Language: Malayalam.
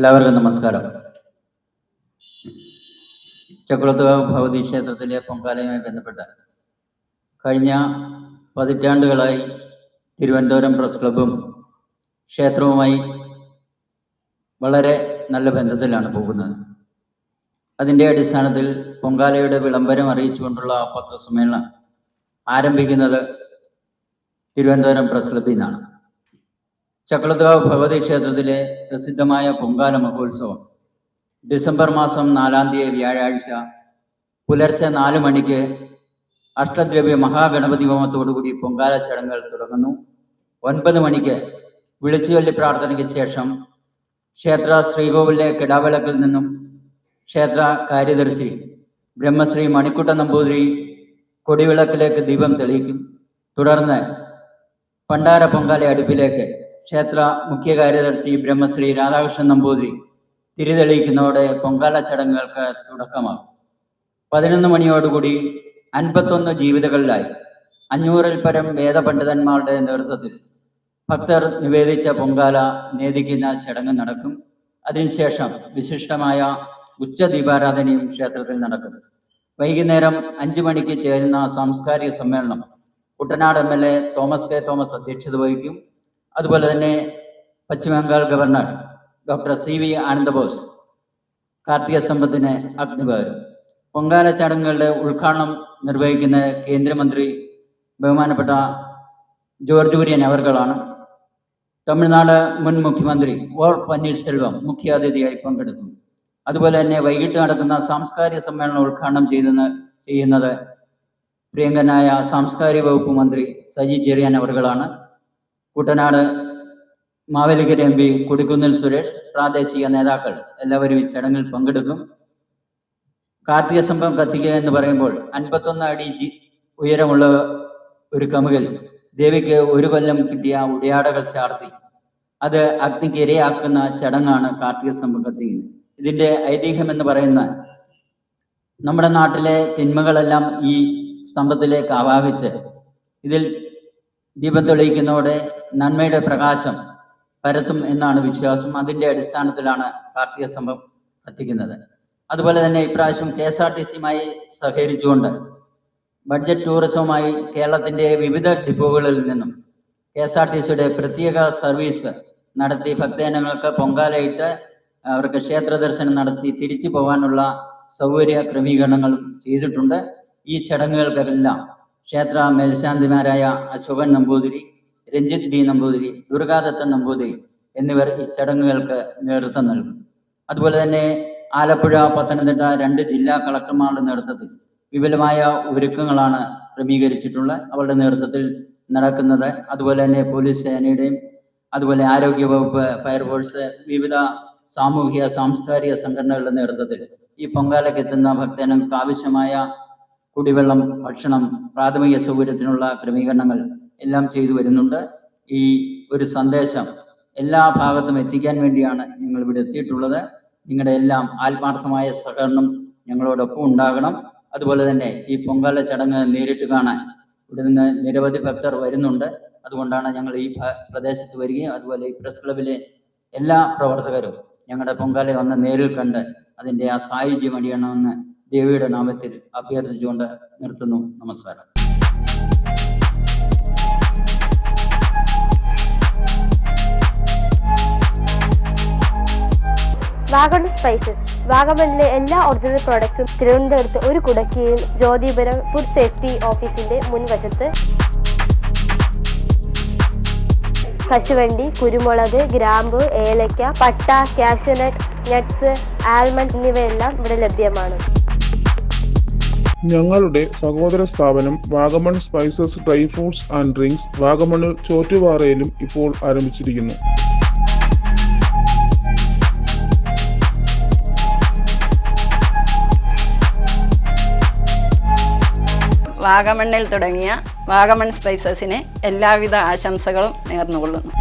എല്ലാവർക്കും നമസ്കാരം. ചക്രത്വ ഭഗവതി ക്ഷേത്രത്തിലെ പൊങ്കാലയുമായി ബന്ധപ്പെട്ട് കഴിഞ്ഞ പതിറ്റാണ്ടുകളായി തിരുവനന്തപുരം പ്രസ് ക്ലബും ക്ഷേത്രവുമായി വളരെ നല്ല ബന്ധത്തിലാണ് പോകുന്നത്. അതിന്റെ അടിസ്ഥാനത്തിൽ പൊങ്കാലയുടെ വിളംബരം അറിയിച്ചുകൊണ്ടുള്ള പത്രസമ്മേളനം ആരംഭിക്കുന്നത് തിരുവനന്തപുരം പ്രസ് ക്ലബിൽ നിന്നാണ്. ചക്രത്തുകാവ് ഭഗവതി ക്ഷേത്രത്തിലെ പ്രസിദ്ധമായ പൊങ്കാല മഹോത്സവം. ഡിസംബർ മാസം നാലാം തീയതി വ്യാഴാഴ്ച പുലർച്ചെ നാല് മണിക്ക് അഷ്ടദ്രവ്യ മഹാഗണപതി ഹോമത്തോടുകൂടി പൊങ്കാല ചടങ്ങുകൾ തുടങ്ങുന്നു. ഒൻപത് മണിക്ക് വിളിച്ചുചൊല്ലി പ്രാർത്ഥനയ്ക്ക് ശേഷം ക്ഷേത്ര ശ്രീകോവിലെ കിടാവിളക്കിൽ നിന്നും ക്ഷേത്ര കാര്യദർശി ബ്രഹ്മശ്രീ മണിക്കുട്ട നമ്പൂതിരി കൊടിവിളക്കിലേക്ക് ദീപം തെളിയിക്കും. തുടർന്ന് പണ്ടാര പൊങ്കാല അടുപ്പിലേക്ക് ക്ഷേത്ര മുഖ്യ കാര്യദർശി ബ്രഹ്മശ്രീ രാധാകൃഷ്ണൻ നമ്പൂതിരി തിരിതെളിയിക്കുന്നതോടെ പൊങ്കാല ചടങ്ങുകൾക്ക് തുടക്കമാകും. പതിനൊന്ന് മണിയോടുകൂടി അൻപത്തൊന്ന് ജീവിതങ്ങളിലായി അഞ്ഞൂറിൽ പരം വേദപണ്ഡിതന്മാരുടെ നേതൃത്വത്തിൽ ഭക്തർ നിവേദിച്ച പൊങ്കാല നേദിക്കുന്ന ചടങ്ങ് നടക്കും. അതിനുശേഷം വിശിഷ്ടമായ ഉച്ച ദീപാരാധനയും ക്ഷേത്രത്തിൽ നടക്കും. വൈകുന്നേരം അഞ്ചു മണിക്ക് ചേരുന്ന സാംസ്കാരിക സമ്മേളനം Kuttanad M L A Thomas K Thomas അധ്യക്ഷത വഹിക്കും. അതുപോലെ തന്നെ Paschim Bangal governor doctor C V Anandabose കാർത്തിക സമ്പത്തിന് അഗ്നിപകരും പൊങ്കാല ചടങ്ങുകളുടെ ഉദ്ഘാടനം നിർവഹിക്കുന്ന കേന്ദ്രമന്ത്രി ബഹുമാനപ്പെട്ട ജോർജ് കുര്യൻ അവർകളാണ്. തമിഴ്നാട് മുൻ മുഖ്യമന്ത്രി ഒ പന്നീർസെൽവം മുഖ്യാതിഥിയായി പങ്കെടുക്കും. അതുപോലെ തന്നെ വൈകിട്ട് നടക്കുന്ന സാംസ്കാരിക സമ്മേളനം ഉദ്ഘാടനം ചെയ്യുന്ന ചെയ്യുന്നത് പ്രിയങ്കനായ സാംസ്കാരിക വകുപ്പ് മന്ത്രി സജി ചെറിയാൻ അവർകളാണ്. കുട്ടനാട് മാവേലിക്കര എം പി കൊടിക്കുന്നിൽ സുരേഷ് പ്രാദേശിക നേതാക്കൾ എല്ലാവരും ഈ ചടങ്ങിൽ പങ്കെടുക്കും. കാർത്തിക സംഭവം കത്തിക്കുക എന്ന് പറയുമ്പോൾ അൻപത്തൊന്ന് അടി ജി ഉയരമുള്ള ഒരു കമുകൽ ദേവിക്ക് ഒരു കൊല്ലം കിട്ടിയ ഉടയാടകൾ ചാർത്തി. അത് അഗ്നിക്ക് ഇരയാക്കുന്ന ചടങ്ങാണ് കാർത്തിക സംഭവം കത്തിക്കുന്നത്. ഇതിന്റെ ഐതിഹ്യം എന്ന് പറയുന്ന നമ്മുടെ നാട്ടിലെ തിന്മകളെല്ലാം ഈ സ്തംഭത്തിലേക്ക് ആവാഹിച്ച് ഇതിൽ ദീപം തെളിയിക്കുന്നതോടെ നന്മയുടെ പ്രകാശം പരത്തും എന്നാണ് വിശ്വാസം. അതിന്റെ അടിസ്ഥാനത്തിലാണ് കാർത്തിക സംഭവം കത്തിക്കുന്നത്. അതുപോലെ തന്നെ ഇപ്രാവശ്യം കെ എസ് ആർ ടി സിയുമായി സഹകരിച്ചുകൊണ്ട് ബഡ്ജറ്റ് ടൂറിസവുമായി കേരളത്തിന്റെ വിവിധ ഡിപ്പോകളിൽ നിന്നും കെ എസ് ആർ ടി സിയുടെ പ്രത്യേക സർവീസ് നടത്തി ഭക്തജനങ്ങൾക്ക് പൊങ്കാലയിട്ട് അവർക്ക് ക്ഷേത്ര ദർശനം നടത്തി തിരിച്ചു പോകാനുള്ള സൗകര്യ ക്രമീകരണങ്ങളും ചെയ്തിട്ടുണ്ട്. ഈ ചടങ്ങുകൾക്കെല്ലാം ക്ഷേത്ര മേൽശാന്തിമാരായ അശോകൻ നമ്പൂതിരി രഞ്ജിത് ബി നമ്പൂതിരി ദുർഗാദത്ത നമ്പൂതിരി എന്നിവർ ഈ ചടങ്ങുകൾക്ക് നേതൃത്വം നൽകും. അതുപോലെ തന്നെ ആലപ്പുഴ പത്തനംതിട്ട രണ്ട് ജില്ലാ കളക്ടർമാരുടെ നേതൃത്വത്തിൽ വിപുലമായ ഒരുക്കങ്ങളാണ് ക്രമീകരിച്ചിട്ടുള്ളത്. അവരുടെ നേതൃത്വത്തിൽ നടക്കുന്നത്. അതുപോലെ തന്നെ പോലീസ് സേനയുടെയും അതുപോലെ ആരോഗ്യ വകുപ്പ് ഫയർഫോഴ്സ് വിവിധ സാമൂഹിക സാംസ്കാരിക സംഘടനകളുടെ നേതൃത്വത്തിൽ ഈ പൊങ്കാലയ്ക്ക് എത്തുന്ന ഭക്തജനങ്ങൾക്ക് ആവശ്യമായ കുടിവെള്ളം ഭക്ഷണം പ്രാഥമിക സൗകര്യത്തിനുള്ള ക്രമീകരണങ്ങൾ എല്ലാം ചെയ്തു വരുന്നുണ്ട്. ഈ ഒരു സന്ദേശം എല്ലാ ഭാഗത്തും എത്തിക്കാൻ വേണ്ടിയാണ് ഞങ്ങൾ ഇവിടെ എത്തിയിട്ടുള്ളത്. നിങ്ങളുടെ എല്ലാം ആത്മാർത്ഥമായ സഹകരണം ഞങ്ങളോടൊപ്പം ഉണ്ടാകണം. അതുപോലെ തന്നെ ഈ പൊങ്കാല ചടങ്ങ് നേരിട്ട് കാണാൻ ഇവിടെ നിന്ന് നിരവധി ഭക്തർ വരുന്നുണ്ട്. അതുകൊണ്ടാണ് ഞങ്ങൾ ഈ പ്രദേശത്ത് വരികയും അതുപോലെ ഈ പ്രസ് ക്ലബിലെ എല്ലാ പ്രവർത്തകരും ഞങ്ങളുടെ പൊങ്കാലെ വന്ന് നേരിൽ കണ്ട് അതിന്റെ ആ സായുജ്യം അണിയണമെന്ന് ദേവിയുടെ നാമത്തിൽ അഭ്യർത്ഥിച്ചുകൊണ്ട് നിർത്തുന്നു. നമസ്കാരം. Wagon spices. വാഗമണിലെ എല്ലാ ഒറിജിനൽ പ്രോഡക്ട്സും തിരുവനന്തപുരത്ത് ഒരു കുടക്കീഴിൽ ജ്യോതിപുരം ഫുഡ് സേഫ്റ്റി ഓഫീസിന്റെ മുൻവശത്ത്. കശുവണ്ടി കുരുമുളക് ഗ്രാമ്പു ഏലക്ക പട്ട കാഷ്യൂനട്ട് നട്ട്സ് ആൽമണ്ട് എന്നിവയെല്ലാം ഇവിടെ ലഭ്യമാണ്. ഞങ്ങളുടെ സഹോദര സ്ഥാപനം Vagamon spices dry fruits and drinks വാഗമണിൽ ചോറ്റുപാറയിലും ഇപ്പോൾ ആരംഭിച്ചിരിക്കുന്നു. വാഗമണ്ണിൽ തുടങ്ങിയ വാഗമൺ സ്പൈസസിന് എല്ലാവിധ ആശംസകളും നേർന്നുകൊള്ളുന്നു.